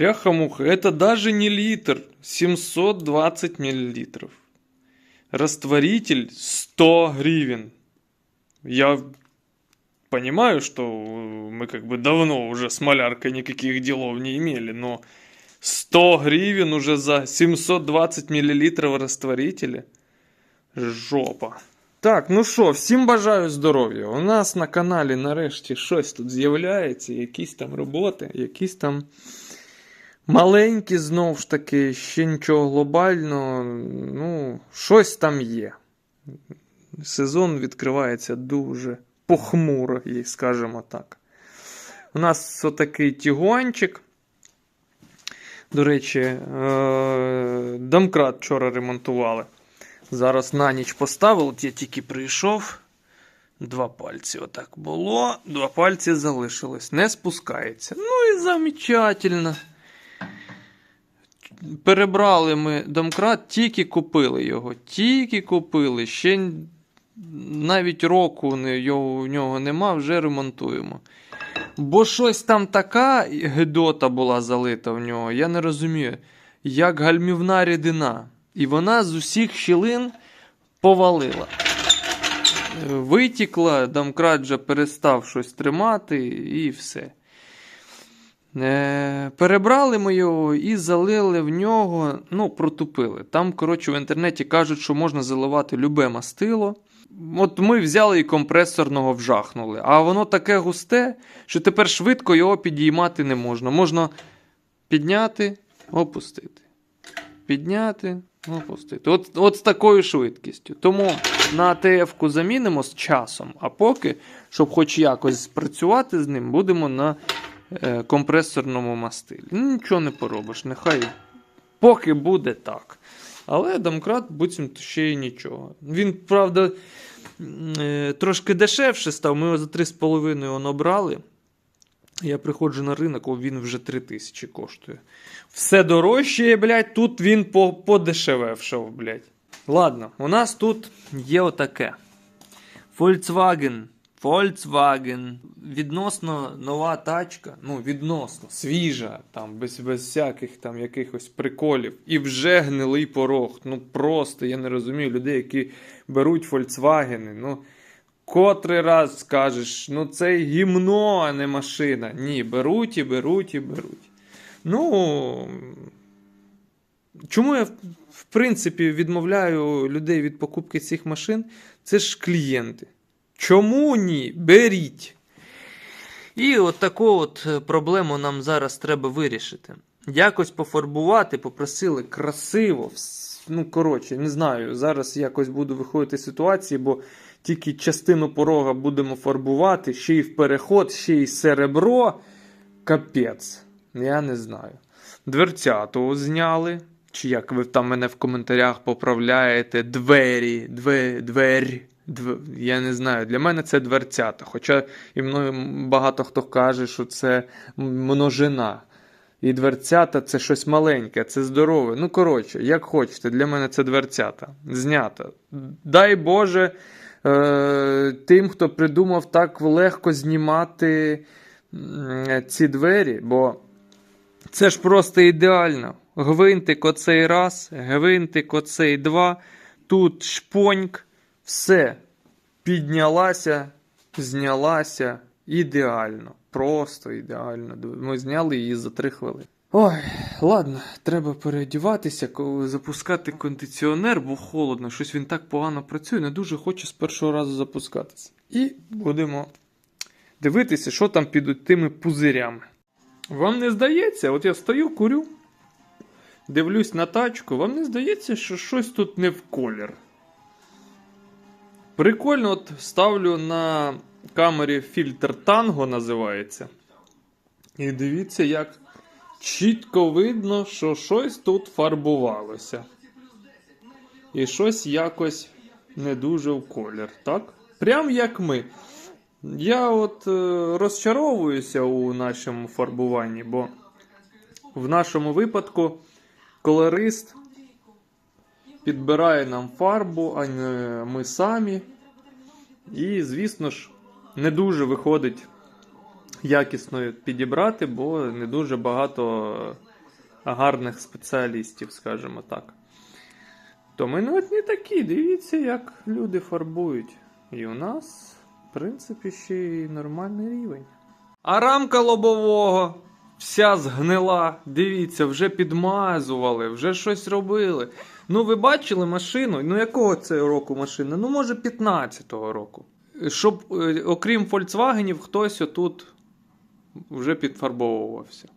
Бляха-муха, это даже не литр, 720 миллилитров. Растворитель 100 гривен. Я понимаю, что мы как бы давно уже с маляркой никаких делов не имели, но 100 гривен уже за 720 миллилитров растворителя. Жопа. Так, ну що, всім бажаю здоров'я. У нас на каналі нарешті щось тут з'являється, якісь там роботи, якісь там маленькі, знов ж таки, ще нічого глобального. Ну, щось там є. Сезон відкривається дуже похмуро, скажімо так. У нас отакий тігуанчик. До речі, е- домкрат вчора ремонтували. Зараз на ніч поставив, от я тільки прийшов. Два пальці отак було, два пальці залишилось. Не спускається. Ну і замечательно. Перебрали ми домкрат, тільки купили його. Тільки купили. Ще навіть року його, у нього нема, вже ремонтуємо. Бо щось там така гидота була залита в нього, я не розумію. Як гальмівна рідина. І вона з усіх щілин повалила. Витікла, домкрат вже перестав щось тримати, і все. Е, перебрали ми його і залили в нього, ну, протупили. Там, коротше, в інтернеті кажуть, що можна заливати любе мастило. От ми взяли і компресорного вжахнули. А воно таке густе, що тепер швидко його підіймати не можна. Можна підняти, опустити. Підняти, опустити. От, от з такою швидкістю. Тому на АТФ-ку замінимо з часом, а поки, щоб хоч якось спрацювати з ним, будемо на компресорному мастилі. Ну, нічого не поробиш, нехай поки буде так. Але домкрат буцімто ще й нічого. Він, правда, е, трошки дешевше став. Ми його за 3,5 он обрали. Я приходжу на ринок, о, він вже 3 тисячі коштує. Все дорожче, блядь, тут він по- подешевевшав, блядь. Ладно, у нас тут є отаке. Volkswagen. Volkswagen. Відносно нова тачка, ну, відносно, свіжа, там, без, без всяких там якихось приколів. І вже гнилий порог. Ну просто я не розумію людей, які беруть Volkswagen. Ну, котрий раз скажеш, ну це гімно, а не машина. Ні, беруть і беруть і беруть. Ну. Чому я, в- принципі, відмовляю людей від покупки цих машин? Це ж клієнти. Чому ні? Беріть. І от таку от е, проблему нам зараз треба вирішити. Якось пофарбувати, попросили красиво. Ну, коротше, не знаю. Зараз якось буду виходити з ситуації, бо тільки частину порога будемо фарбувати, ще й в переход, ще й серебро. Капець. Я не знаю. Дверцяту зняли. Чи як ви там мене в коментарях поправляєте? Двері, две, двері. Я не знаю. Для мене це дверцята. Хоча і мною багато хто каже, що це множина. І дверцята це щось маленьке, це здорове. Ну, коротше, як хочете, для мене це дверцята. Знята. Дай Боже е- тим, хто придумав так легко знімати ці двері, бо це ж просто ідеально. Гвинтик оцей раз, гвинтик оцей два, тут шпоньк, все. Піднялася, знялася. Ідеально. Просто ідеально. Ми зняли її за три хвилини. Ой, ладно, треба переодіватися, запускати кондиціонер, бо холодно. Щось він так погано працює, не дуже хоче з першого разу запускатися. І будемо дивитися, що там під тими пузирями. Вам не здається, от я стою, курю, дивлюсь на тачку, вам не здається, що щось тут не в колір. Прикольно, от ставлю на камері фільтр танго називається. І дивіться, як чітко видно, що щось тут фарбувалося. І щось якось не дуже в колір, так? Прям як ми. Я от е, розчаровуюся у нашому фарбуванні, бо в нашому випадку колорист підбирає нам фарбу, а не ми самі. І, звісно ж, не дуже виходить якісно підібрати, бо не дуже багато гарних спеціалістів, скажімо так. То ми ну, от не такі, дивіться, як люди фарбують. І у нас, в принципі, ще й нормальний рівень. А рамка лобового вся згнила. Дивіться, вже підмазували, вже щось робили. Ну, ви бачили машину? Ну, якого це року машина? Ну, може, 15-го року. Щоб, е, окрім Volkswagen, хтось отут вже підфарбовувався.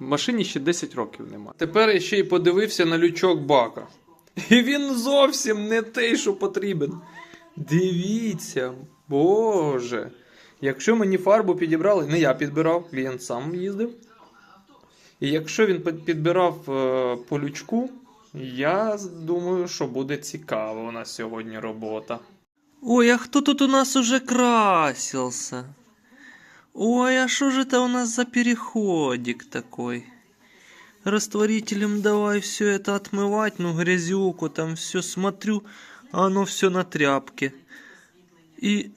В машині ще 10 років немає. Тепер я ще й подивився на лючок бака. І він зовсім не той, що потрібен. Дивіться, боже. Якщо мені фарбу підібрали, не я підбирав, клієнт сам їздив. І якщо він підбирав е, по лючку, я думаю, що буде цікава у нас сьогодні робота. Ой, а хто тут у нас уже красился? Ой, а что же это у нас за переходик такой? Растворителем давай все это отмывать, ну грязюку там все смотрю, а оно все на тряпке. И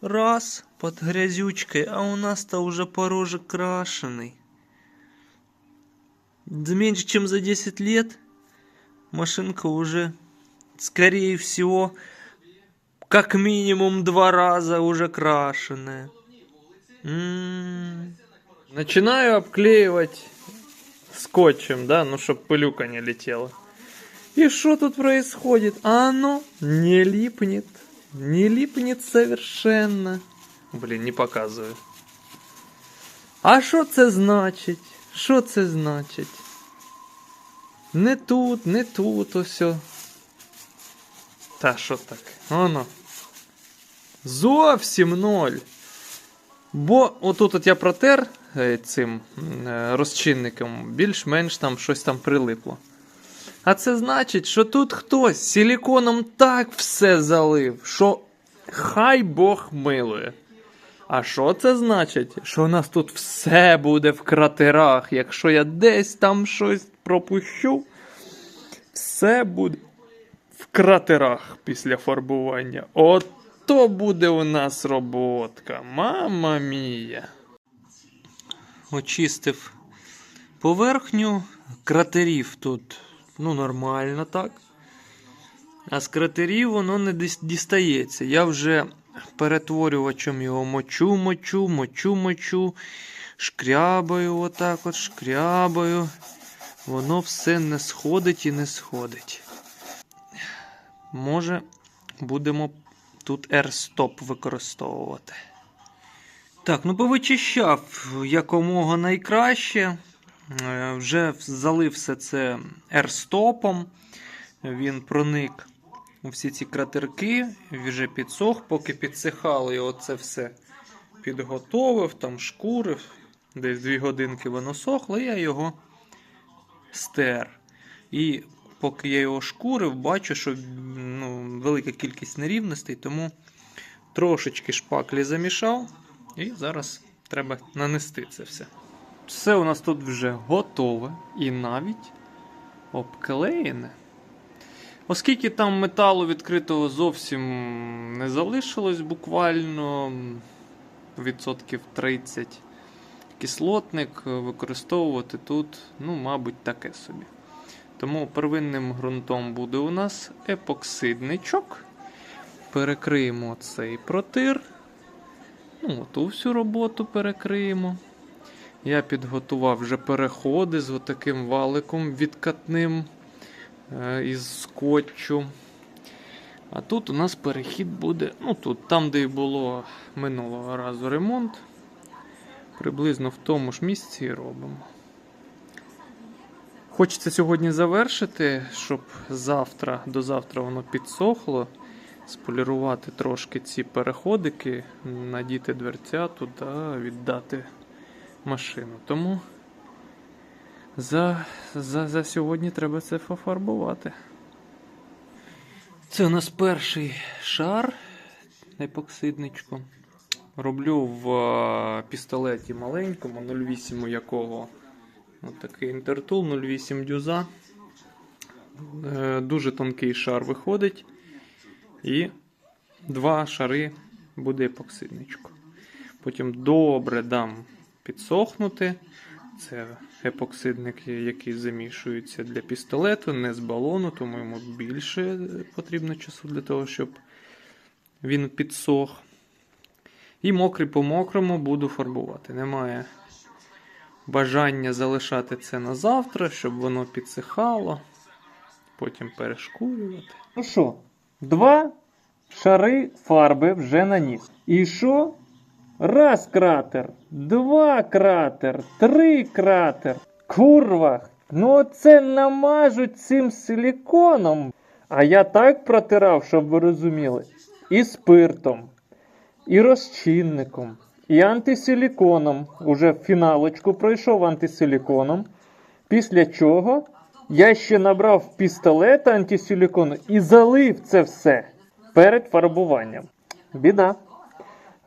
раз под грязючкой, а у нас-то уже порожек крашеный. Да Меньше чем за 10 лет машинка уже, скорее всего, как минимум два раза уже крашеная. М. Начинаю обклеивать скотчем, да, ну чтобы пылюка не летела. И что тут происходит? А оно не липнет. Не липнет совершенно. Блин, не показываю. А що це значить? Що це значить? Не тут, не тут, ось. Та що так? Оно. Зовсім ноль. Бо отут от я протер е, цим е, розчинником, більш-менш там щось там прилипло. А це значить, що тут хтось силіконом так все залив, що хай Бог милує. А що це значить? Що у нас тут все буде в кратерах. Якщо я десь там щось пропущу, все буде в кратерах після фарбування. Ото буде у нас роботка. Мама мія. Очистив поверхню. Кратерів тут ну, нормально так. А з кратерів воно не дістається. Я вже перетворювачем його мочу, мочу, мочу, мочу, шкрябаю отак от, шкрябаю. Воно все не сходить і не сходить. Може, будемо тут R-стоп використовувати. Так, ну повичищав якомога найкраще. Е, Вже залив все це R-стопом. Він проник у всі ці кратерки, вже підсох, поки підсихало його це все підготовив, там шкурив. Десь дві годинки воно сохло, я його стер. І поки я його шкурив, бачу, що ну, велика кількість нерівностей, тому трошечки шпаклі замішав. І зараз треба нанести це все. Все у нас тут вже готове і навіть обклеєне. Оскільки там металу відкритого зовсім не залишилось буквально відсотків 30 кислотник використовувати тут, ну, мабуть, таке собі. Тому первинним ґрунтом буде у нас епоксидничок. Перекриємо цей протир. Ну, ту всю роботу перекриємо. Я підготував вже переходи з отаким валиком відкатним е, із скотчу. А тут у нас перехід буде, ну тут, там, де і було минулого разу ремонт. Приблизно в тому ж місці і робимо. Хочеться сьогодні завершити, щоб завтра, до завтра воно підсохло, сполірувати трошки ці переходики, надіти дверцяту та віддати машину. Тому за, за, за сьогодні треба це пофарбувати. Це у нас перший шар епоксидничку. Роблю в е, пістолеті маленькому, 0,8 у якого от такий інтертул, 0,8 дюза. Е, Дуже тонкий шар виходить. І два шари буде епоксидничку. Потім добре дам підсохнути. Це епоксидник, який замішується для пістолету, не з балону, тому йому більше потрібно часу для того, щоб він підсох. І мокрий по мокрому буду фарбувати. Немає бажання залишати це на завтра, щоб воно підсихало, потім перешкурювати. Ну що, два шари фарби вже наніс. І що? Раз кратер, два кратер, три кратер. Курва, ну це намажуть цим силіконом. А я так протирав, щоб ви розуміли. І спиртом, і розчинником, і антисиліконом. Уже в фіналочку пройшов антисиліконом. Після чого я ще набрав пістолет антисилікону і залив це все перед фарбуванням. Біда.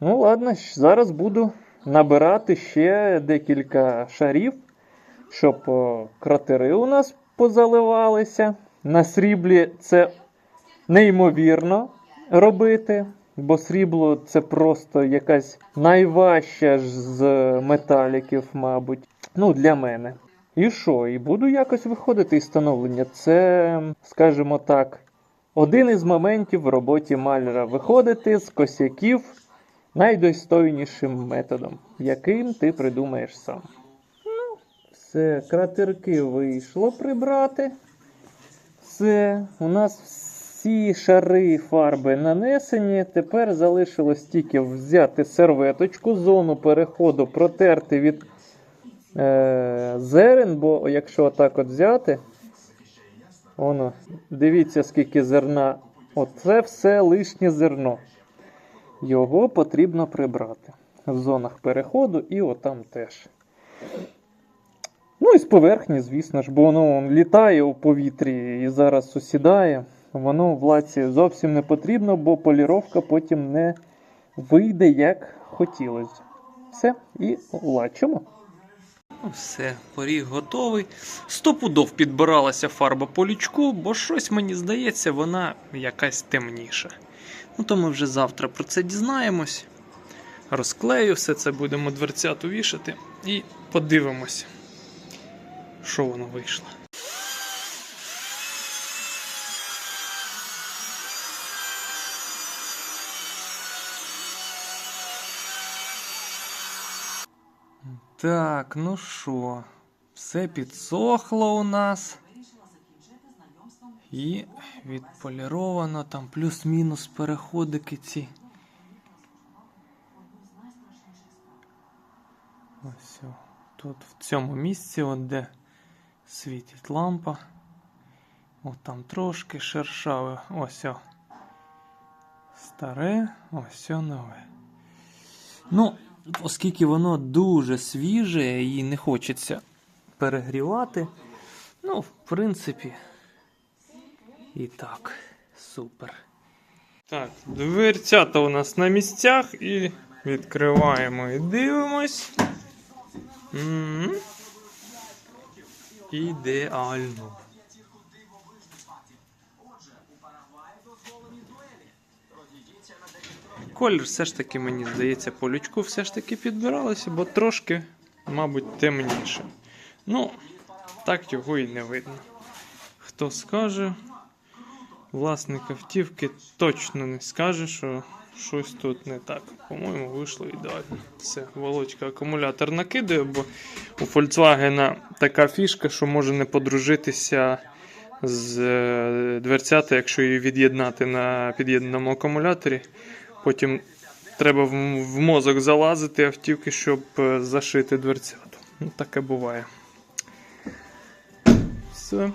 Ну, ладно, зараз буду набирати ще декілька шарів, щоб кратери у нас позаливалися. На сріблі це неймовірно робити, бо срібло це просто якась найважча ж з металіків, мабуть. Ну, для мене. І що? І буду якось виходити із становлення. Це, скажімо так, один із моментів в роботі маляра виходити з косяків найдостойнішим методом, яким ти придумаєш сам. Ну, все, кратерки вийшло прибрати. Все, у нас всі шари фарби нанесені. Тепер залишилось тільки взяти серветочку, зону переходу протерти від е, зерен, бо якщо отак от взяти, воно, дивіться, скільки зерна. Оце все лишнє зерно. Його потрібно прибрати в зонах переходу і отам теж. Ну і з поверхні, звісно ж, бо воно літає у повітрі і зараз осідає. Воно в лаці зовсім не потрібно, бо поліровка потім не вийде, як хотілося. Все, і лачимо. Все, поріг готовий. Стопудов підбиралася фарба по лючку, бо щось мені здається, вона якась темніша. Ну, то ми вже завтра про це дізнаємось. Розклею все це, будемо дверцяту вішати і подивимось, що воно вийшло. Так, ну що, все підсохло у нас. І відполіровано там плюс-мінус переходики ці. Ось тут в цьому місці, от де світить лампа. От там трошки шершаве. Ось о. Старе, ось о нове. Ну, оскільки воно дуже свіже і не хочеться перегрівати. Ну, в принципі. І так, супер. Так, дверцята у нас на місцях і відкриваємо і дивимось. м Ідеально. Колір все ж таки, мені здається, по лючку все ж таки підбиралося, бо трошки, мабуть, темніше. Ну, так його і не видно. Хто скаже, власник автівки точно не скаже, що щось тут не так. По-моєму, вийшло ідеально. Все, Володька акумулятор накидає, бо у Volkswagen така фішка, що може не подружитися з е, дверцята, якщо її від'єднати на під'єднаному акумуляторі. Потім треба в, мозок залазити автівки, щоб е, зашити дверцяту. Ну, таке буває. Все.